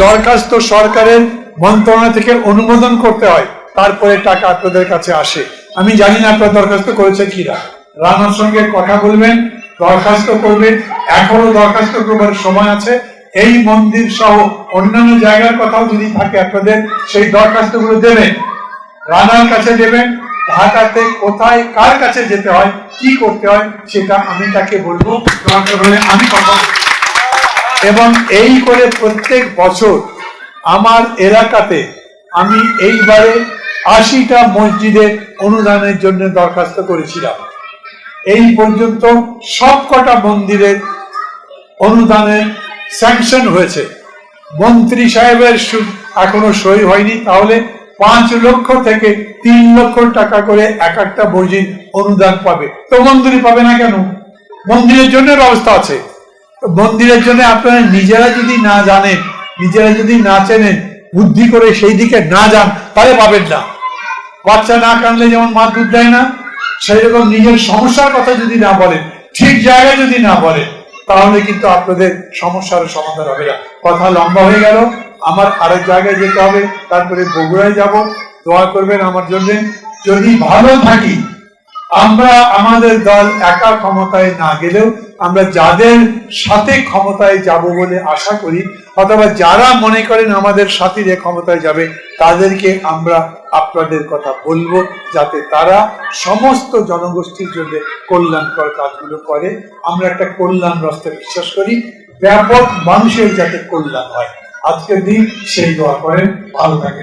দরখাস্ত সরকারের মন্ত্রণালয় থেকে অনুমোদন করতে হয়, তারপরে টাকা আপনাদের কাছে আসে। আমি জানি না আপনারা দরখাস্ত করেছেন কিনা। রানার সঙ্গে কথা বলবেন, দরখাস্ত করবেন, এখনও দরখাস্ত করবার সময় আছে। এই মন্দির সহ অন্যান্য জায়গার কথাও যদি থাকে আপনাদের, সেই দরখাস্তগুলো দেবেন। রানার কাছে দেবেন, ঢাকাতে কোথায়, কার কাছে যেতে হয়, কি করতে হয়, সেটা আমি তাকে বলব। দরকার হলে আমি কথা। এবং এই করে প্রত্যেক বছর আমার এলাকাতে আমি এইবারে আশিটা মসজিদের অনুদানের জন্য দরখাস্ত করেছিলাম। এই পর্যন্ত সবকটা মন্দিরের অনুদানের স্যাংশন হয়েছে। মন্ত্রী সাহেবের এখনও সই হয়নি, তাহলে পাঁচ লক্ষ থেকে তিন লক্ষ টাকা করে এক একটা মসজিদ অনুদান পাবে। তো মন্দিরই পাবে না কেন? মন্দিরের জন্য ব্যবস্থা আছে। মন্দিরের জন্য আপনারা নিজেরা যদি না জানেন, নিজেরা যদি না চেনেন, বুদ্ধি করে সেই দিকে না যান, তাহলে পাবেন না। বাচ্চা না কানলে যেমন মা দুধ দেয় না সেই রকম নিজের সমস্যার কথা যদি না বলেন, ঠিক জায়গায় যদি না বলেন, তাহলে কিন্তু আপনাদের সমস্যার সমাধান হবে না। কথা লম্বা হয়ে গেল, আমার আরেক জায়গায় যেতে হবে, তারপরে বগুড়ায় যাব। দোয়া করবেন আমার জন্য, যদি ভালো থাকি, আমরা আমাদের দল একা ক্ষমতায় না গেলেও আমরা যাদের সাথে ক্ষমতায় যাব বলে আশা করি, অথবা যারা মনে করেন আমাদের সাথীরে ক্ষমতায় যাবে, তাদেরকে আমরা আপনাদের কথা বলব যাতে তারা সমস্ত জনগোষ্ঠীর জন্য কল্যাণকর কাজগুলো করে। আমরা একটা কল্যাণ রাস্তায় বিশ্বাস করি, ব্যাপক মানুষের যাতে কল্যাণ হয়। আজকের দিন সেই দোয়া করেন, ভালো থাকে